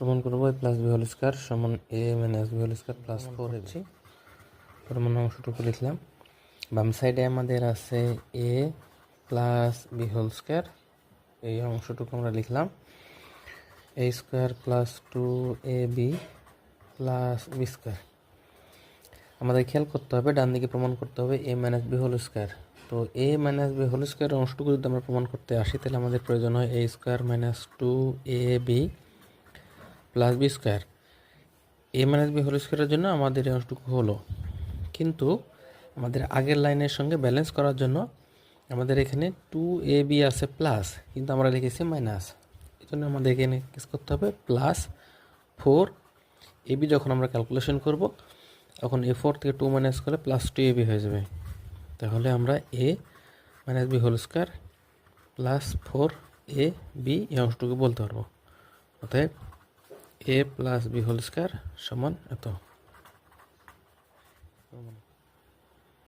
প্রমাণ করব A plus B whole square সমান A minus B whole square plus four হচ্ছে প্রমাণ অংশটুকু লিখলাম। বাম সাইডে আমাদের আছে A plus B whole square এই অংশটুকু আমরা লিখলাম। A square plus two A B plus B square আমাদের খেয়াল করতে হবে ডান দিকে প্রমাণ করতে হবে A minus B whole square তো A minus B whole square অংশটুকু যদি আমরা প্রমাণ করতে আসি তাহলে আমাদের প্রয়োজন হয় A square minus two A B plus B square A minus B whole স্কোয়ারের জন্য আমাদের এই অংশটুকু হলো। কিন্তু আমাদের আগের লাইনের সঙ্গে ব্যালেন্স করার জন্য আমাদের এখানে টু এ বি আছে প্লাস কিন্তু আমরা লিখেছি মাইনাস এই জন্য আমাদের এখানে কিস করতে হবে প্লাস ফোর এ বি যখন আমরা ক্যালকুলেশন করব, তখন এ ফোর থেকে টু মাইনাস করলে প্লাস টু এ বি হয়ে যাবে। তাহলে আমরা A minus B whole square plus four A B এই অংশটুকু বলতে পারব। অতএব A plus B whole square সমান এত।